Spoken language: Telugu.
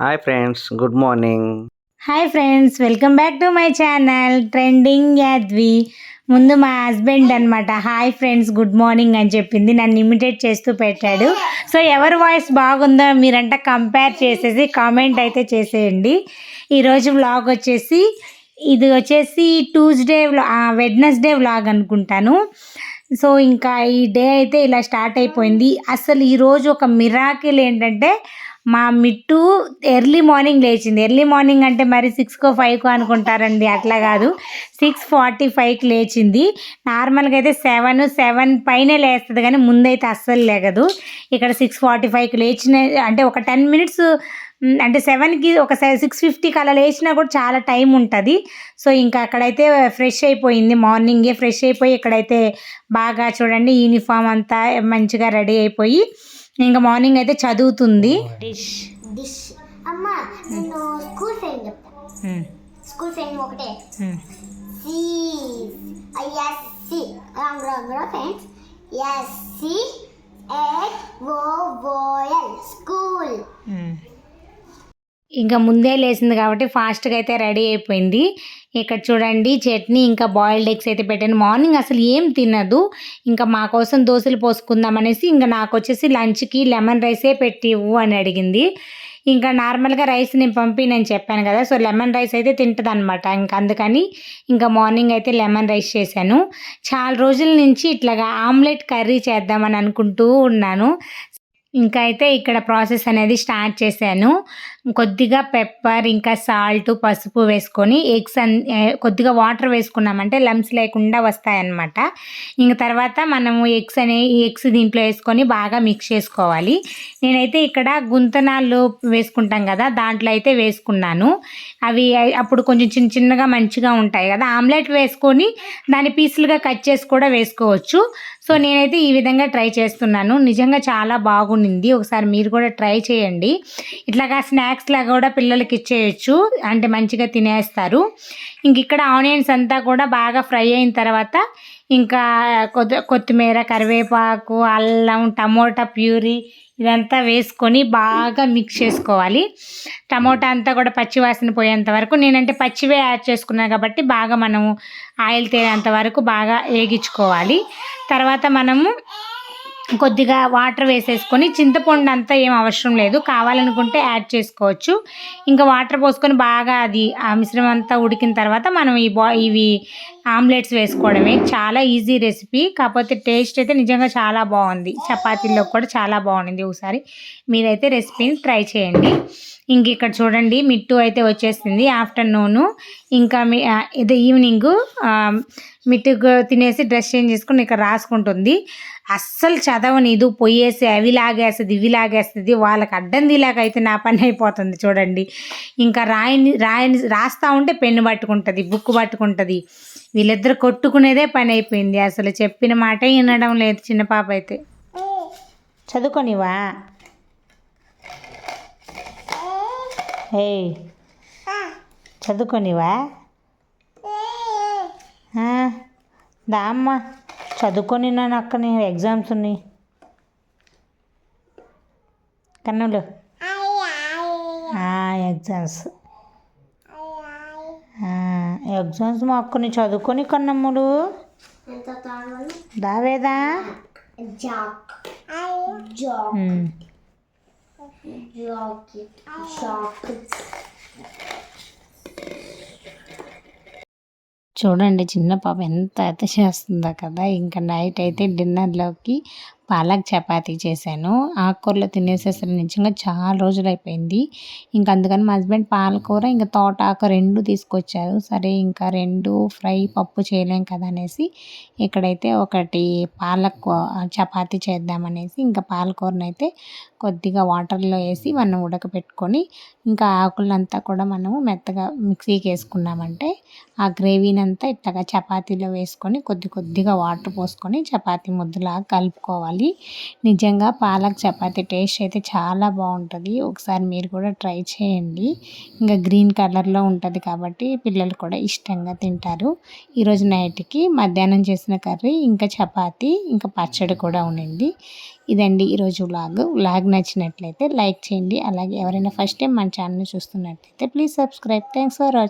Hi friends good morning hi friends welcome back to my channel trending Yadvi ముందు మా హస్బెండ్ అనమాట హాయ్ ఫ్రెండ్స్ గుడ్ మార్నింగ్ అని చెప్పింది. నన్ను ఇమిటేట్ చేస్తూ పెట్టాడు. సో ఎవరి వాయిస్ బాగుందో మీరంట కంపేర్ చేసేసి కామెంట్ అయితే చేసేయండి. ఈరోజు వ్లాగ్ వచ్చేసి ఇది వచ్చేసి ట్యూస్డే వెడ్నెస్డే వ్లాగ్ అనుకుంటాను. సో ఇంకా ఈ డే అయితే ఇలా స్టార్ట్ అయిపోయింది. అసలు ఈరోజు ఒక మిరాకిల్ ఏంటంటే మా మిట్టు ఎర్లీ మార్నింగ్ లేచింది. ఎర్లీ మార్నింగ్ అంటే మరి సిక్స్కో ఫైవ్కో అనుకుంటారండి అట్లా కాదు. సిక్స్ ఫార్టీ ఫైవ్కి లేచింది. నార్మల్గా అయితే సెవెన్ సెవెన్ పైనే లేస్తుంది కానీ ముందైతే అస్సలు లేగదు. ఇక్కడ సిక్స్ ఫార్టీ ఫైవ్కి లేచిన అంటే ఒక టెన్ మినిట్స్ అంటే సెవెన్కి ఒక సిక్స్ ఫిఫ్టీకి అలా లేచినా కూడా చాలా టైం ఉంటుంది. సో ఇంకా అక్కడైతే ఫ్రెష్ అయిపోయింది. మార్నింగే ఫ్రెష్ అయిపోయి ఇక్కడైతే బాగా చూడండి యూనిఫామ్ అంతా మంచిగా రెడీ అయిపోయి ఇంకా మార్నింగ్ అయితే చదువుతుంది. డిష్ డిష్ అమ్మ నేను స్కూల్ ఫ్రెండ్ చెప్తా. స్కూల్ ఫ్రెండ్ ఒకటే. C S C wrong wrong రా friends S C H O O L school ఇంకా ముందే లేచింది కాబట్టి ఫాస్ట్గా అయితే రెడీ అయిపోయింది. ఇక్కడ చూడండి చట్నీ ఇంకా బాయిల్డ్ ఎగ్స్ అయితే పెట్టాను. మార్నింగ్ అసలు ఏం తినదు. ఇంకా మా కోసం దోశలు పోసుకుందాం అనేసి ఇంకా నాకు వచ్చేసి లంచ్కి లెమన్ రైసే పెట్టి ఇవ్వు అని అడిగింది. ఇంకా నార్మల్గా రైస్ నేను పంపినని చెప్పాను కదా సో లెమన్ రైస్ అయితే తింటుంది అనమాట ఇంకా అందుకని ఇంకా మార్నింగ్ అయితే లెమన్ రైస్ చేశాను. చాలా రోజుల నుంచి ఇట్లాగా ఆమ్లెట్ కర్రీ చేద్దామని అనుకుంటూ ఉన్నాను. ఇంకా అయితే ఇక్కడ ప్రాసెస్ అనేది స్టార్ట్ చేశాను. కొద్దిగా పెప్పర్ ఇంకా సాల్ట్ పసుపు వేసుకొని ఎగ్స్ అన్ కొద్దిగా వాటర్ వేసుకున్నామంటే లమ్స్ లేకుండా వస్తాయన్నమాట. ఇంక తర్వాత మనము ఎగ్స్ అనే ఎగ్స్ దీంట్లో వేసుకొని బాగా మిక్స్ చేసుకోవాలి. నేనైతే ఇక్కడ గుంతనాలు వేసుకుంటాం కదా దాంట్లో అయితే వేసుకున్నాను. అవి అప్పుడు కొంచెం చిన్న చిన్నగా మంచిగా ఉంటాయి కదా ఆమ్లెట్ వేసుకొని దాని పీసులుగా కట్ చేసి కూడా వేసుకోవచ్చు. సో నేనైతే ఈ విధంగా ట్రై చేస్తున్నాను. నిజంగా చాలా బాగుండింది. ఒకసారి మీరు కూడా ట్రై చేయండి. ఇట్లాగా స్నాక్స్ లాగా కూడా పిల్లలకి ఇచ్చేయచ్చు. అంటే మంచిగా తినేస్తారు. ఇంక ఇక్కడ ఆనియన్స్ అంతా కూడా బాగా ఫ్రై అయిన తర్వాత ఇంకా కొత్తిమీర కరివేపాకు అల్లం టమోటా ప్యూరీ ఇదంతా వేసుకొని బాగా మిక్స్ చేసుకోవాలి. టమోటా అంతా కూడా పచ్చివాసన పోయేంత వరకు నేనంటే పచ్చివే యాడ్ చేసుకున్నాను కాబట్టి బాగా మనము ఆయిల్ తేలేంత వరకు బాగా వేగించుకోవాలి. తర్వాత మనము కొద్దిగా వాటర్ వేసేసుకొని చింతపండు అంతా ఏం అవసరం లేదు. కావాలనుకుంటే యాడ్ చేసుకోవచ్చు. ఇంకా వాటర్ పోసుకొని బాగా అది ఆ మిశ్రమం అంతా ఉడికిన తర్వాత మనం ఈ బా ఇవి ఆమ్లెట్స్ వేసుకోవడమే. చాలా ఈజీ రెసిపీ. కాకపోతే టేస్ట్ అయితే నిజంగా చాలా బాగుంది. చపాతీల్లో కూడా చాలా బాగుంది ఒకసారి. మీరైతే రెసిపీని ట్రై చేయండి. ఇంక ఇక్కడ చూడండి మిట్టు అయితే వచ్చేసింది ఆఫ్టర్నూను. ఇంకా మీ ఇది ఈవినింగ్ మిట్టు తినేసి డ్రెస్ చేంజ్ చేసుకుని ఇక్కడ రాసుకుంటుంది. అస్సలు చదవనిదు పొయ్యేసి అవి లాగేస్తుంది ఇవి లాగేస్తుంది వాళ్ళకి అడ్డందిలాగా అయితే నా పని అయిపోతుంది చూడండి. ఇంకా రాయని రాయని రాస్తా ఉంటే పెన్ను పట్టుకుంటుంది బుక్ పట్టుకుంటుంది. వీళ్ళిద్దరు కొట్టుకునేదే పని అయిపోయింది. అసలు చెప్పిన మాట వినడం లేదు చిన్న పాప అయితే. చదువుకోనివా? ఏయ్ చదువుకోనివా? దా అమ్మ. చదువుకొని నన్ను అక్కని ఎగ్జామ్స్ ఉన్నాయి. కన్నులు. ఎగ్జామ్స్ ఎగ్జామ్స్ మా అక్కని చదువుకొని కన్నమ్ములు. దావేదా జాక్. చూడండి చిన్న పాప ఎంత అయితే చేస్తుందో కదా. ఇంకా నైట్ అయితే డిన్నర్లోకి పాలక్ చపాతీ చేశాను. ఆకుకూరలో తినేసేసరి నిజంగా చాలా రోజులు అయిపోయింది ఇంకా అందుకని మా హస్బెండ్ పాలకూర ఇంకా తోటాకు రెండు తీసుకొచ్చారు. సరే ఇంకా రెండు ఫ్రై పప్పు చేయలేం కదా అనేసి ఇక్కడైతే ఒకటి పాలక్ చపాతీ చేద్దామనేసి ఇంకా పాలకూరను అయితే కొద్దిగా వాటర్లో వేసి మనం ఉడకపెట్టుకొని ఇంకా ఆకులంతా కూడా మనము మెత్తగా మిక్సీకి వేసుకున్నామంటే ఆ గ్రేవీని అంతా ఇట్లాగా చపాతీలో వేసుకొని కొద్ది కొద్దిగా వాటర్ పోసుకొని చపాతీ ముద్దలాగా కలుపుకోవాలి. తినాలి నిజంగా పాలక్ చపాతీ టేస్ట్ అయితే చాలా బాగుంటుంది. ఒకసారి మీరు కూడా ట్రై చేయండి. ఇంకా గ్రీన్ కలర్లో ఉంటుంది కాబట్టి పిల్లలు కూడా ఇష్టంగా తింటారు. ఈరోజు నైట్కి మధ్యాహ్నం చేసిన కర్రీ ఇంకా చపాతీ ఇంకా పచ్చడి కూడా ఉండింది. ఇదండి ఈరోజు వ్లాగ్. వ్లాగ్ నచ్చినట్లయితే లైక్ చేయండి. అలాగే ఎవరైనా ఫస్ట్ టైం మన ఛానల్ చూస్తున్నట్లయితే please subscribe. Thanks for watching